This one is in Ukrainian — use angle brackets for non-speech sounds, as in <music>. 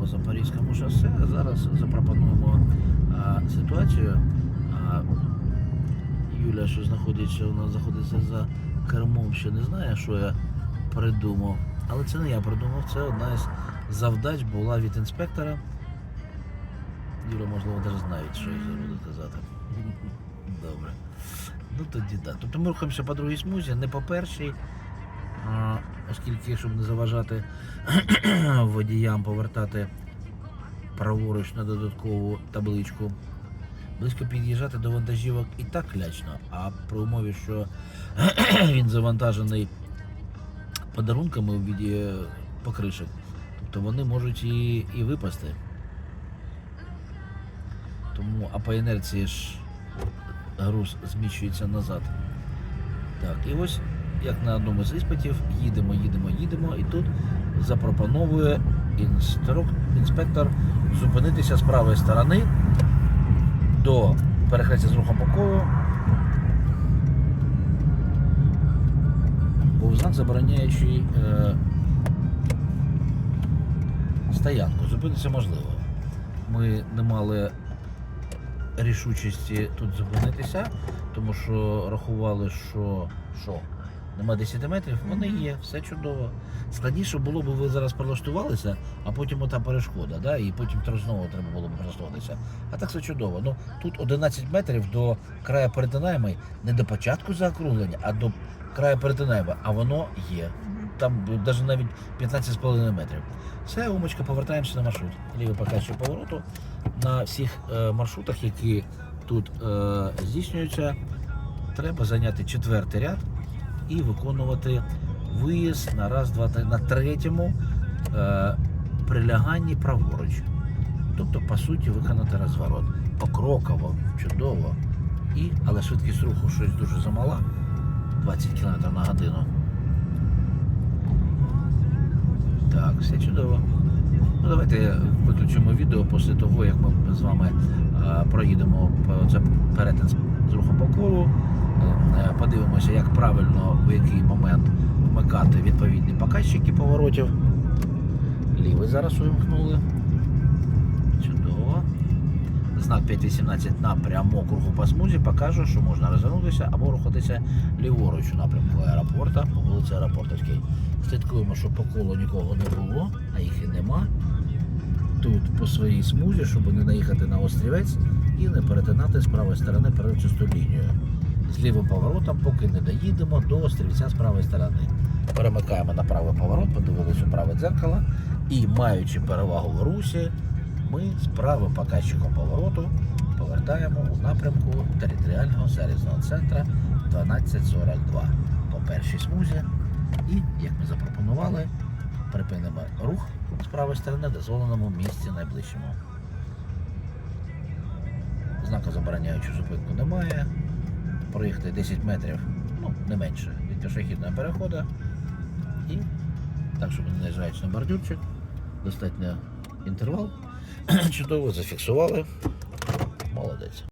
по Запорізькому шосе. Зараз запропонуємо а, ситуацію. А, Юля, що знаходиться нас знаходиться за кермом, ще не знає, що я придумав. Але це не я придумав, це одна із завдач була від інспектора. Юля, можливо, навіть знає, що я буду казати. Добре. Ну тоді так. Тобто ми рухаємося по другій смузі, не по першій, оскільки, щоб не заважати <clears throat> водіям повертати праворуч на додаткову табличку. Близько під'їжджати до вантажівок і так лячно, а при умові, що <clears throat> він завантажений подарунками у віді покришок, тобто вони можуть і, і випасти. Тому, а по інерції ж груз зміщується назад. Так, і ось як на одному з іспитів, їдемо, їдемо, їдемо, і тут запропоновує інструк... інспектор зупинитися з правої сторони до перехрестя з рухом по колу. Був знак, забороняючий е, стоянку. Зупинитися можливо. Ми не мали рішучості тут зупинитися, тому що рахували, що, що нема 10 метрів, вони є, все чудово. Складніше було б, ви зараз прилаштувалися, а потім ота перешкода, да? і потім знову треба було б прилаштуватися. А так все чудово. Ну, тут 11 метрів до краю перетинаємої, не до початку заокруглення, а до краю перетинаємої, а воно є. Там навіть навіть 15,5 метрів. Все, умочка, повертаємося на маршрут. Лівий показчик повороту. На всіх е, маршрутах, які тут е, здійснюються, треба зайняти четвертий ряд і виконувати виїзд на раз, два, три, на третьому е, приляганні праворуч. Тобто, по суті, виконати розворот. Покроково, чудово. І, але швидкість руху щось дуже замала. 20 км на годину. Так, все чудово. Ну, давайте виключимо відео після того, як ми з вами е, проїдемо це перетин з рухом по колу. Е, Подивимося, як правильно в який момент вмикати відповідні показчики поворотів. Лівий зараз увімкнули. Чудово. Знак 5.18 напрямок руху по смузі покаже, що можна розвернутися або рухатися ліворуч у напрямку аеропорта по вулиці Аеропортовській. Слідкуємо, щоб по колу нікого не було, а їх і нема. Тут по своїй смузі, щоб не наїхати на острівець і не перетинати з правої сторони перечисту лінію. З лівим поворотом, поки не доїдемо до острівця з правої сторони. Перемикаємо на правий поворот, подивилися у праве дзеркало і, маючи перевагу в русі, ми з правим показчиком повороту повертаємо у напрямку територіального сервісного центру 1242 по першій смузі. І, як ми запропонували, припинимо рух з правої сторони дозволеному місці найближчому. Знака забороняючу зупинку немає. Проїхати 10 метрів, ну, не менше, від пішохідного переходу. І так, щоб не наїжджаючи на бордюрчик, достатньо інтервал. <clears throat> Чудово зафіксували. Молодець.